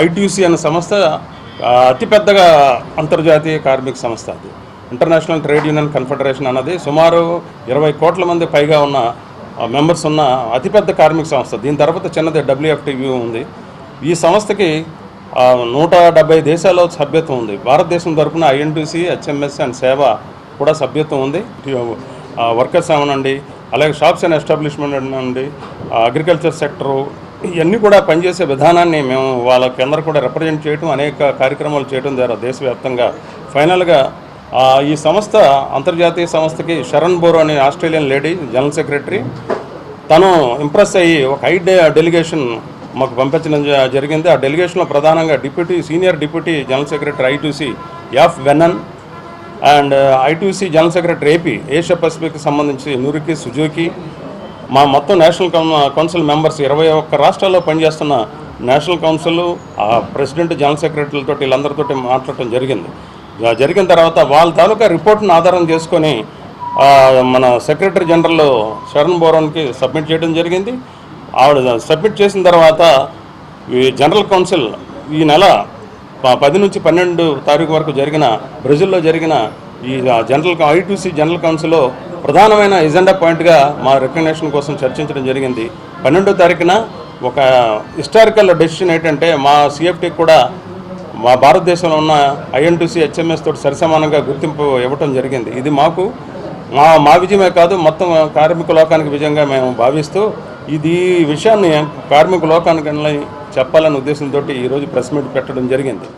ITC అనే సంస్థ అతిపెద్దగా అంతర్జాతీయ కార్మిక సంస్థ అది. ఇంటర్నేషనల్ ట్రేడ్ యూనియన్ కన్ఫెడరేషన్ అన్నది సుమారు ఇరవై కోట్ల మంది పైగా ఉన్న మెంబర్స్ ఉన్న అతిపెద్ద కార్మిక సంస్థ. దీని తర్వాత చిన్నది డబ్ల్యూఎఫ్టీవీ ఉంది. ఈ సంస్థకి నూట డెబ్బై దేశాల్లో సభ్యత్వం ఉంది. భారతదేశం తరఫున ఐఎన్టీసీ హెచ్ఎంఎస్ అండ్ సేవ కూడా సభ్యత్వం ఉంది. వర్కర్స్ ఏమనండి అలాగే షాప్స్ అండ్ ఎస్టాబ్లిష్మెంట్ నుండి అగ్రికల్చర్ సెక్టరు ఇవన్నీ కూడా పనిచేసే విధానాన్ని మేము వాళ్ళకి అందరూ కూడా రిప్రజెంట్ చేయడం అనేక కార్యక్రమాలు చేయడం ద్వారా దేశవ్యాప్తంగా. ఫైనల్గా ఈ సంస్థ అంతర్జాతీయ సంస్థకి శరణ్ బోరో అనే ఆస్ట్రేలియన్ లేడీ జనరల్ సెక్రటరీ తను ఇంప్రెస్ అయ్యి ఒక హై డే డెలిగేషన్ మాకు పంపించడం జరిగింది. ఆ డెలిగేషన్లో ప్రధానంగా deputy senior deputy general secretary ITC F వెనన్ and ITC general secretary AP Asia Pacific సంబంధించి నూరికి సుజుకి మా మొత్తం నేషనల్ కౌన్సిల్ మెంబర్స్ ఇరవై ఒక్క రాష్ట్రాల్లో పనిచేస్తున్న నేషనల్ కౌన్సిల్ ఆ ప్రెసిడెంట్ జనరల్ సెక్రటరీలతో వీళ్ళందరితో మాట్లాడటం జరిగింది. జరిగిన తర్వాత వాళ్ళ తాలూకా రిపోర్ట్ను ఆధారం చేసుకొని మన సెక్రటరీ జనరల్ శరణ్ బోరాన్కి సబ్మిట్ చేయడం జరిగింది. ఆవిడ సబ్మిట్ చేసిన తర్వాత ఈ జనరల్ కౌన్సిల్ ఈ నెల పది నుంచి పన్నెండు తారీఖు వరకు జరిగిన బ్రెజిల్లో జరిగిన ఈ జనరల్ ఐటీసీ జనరల్ కౌన్సిల్లో ప్రధానమైన ఎజెండా పాయింట్గా మా రికగ్నేషన్ కోసం చర్చించడం జరిగింది. పన్నెండో తారీఖున ఒక హిస్టారికల్ డెసిషన్ ఏంటంటే మా సిఎఫ్టీ కూడా మా భారతదేశంలో ఉన్న ఐఎన్టీసీ హెచ్ఎంఎస్ తోటి సరిసమానంగా గుర్తింపు ఇవ్వటం జరిగింది. ఇది మాకు మా మా విజయమే కాదు మొత్తం కార్మిక లోకానికి విజయంగా మేము భావిస్తూ ఇది విషయాన్ని కార్మిక లోకానికి చెప్పాలనే ఉద్దేశంతో ఈరోజు ప్రెస్ మీట్ పెట్టడం జరిగింది.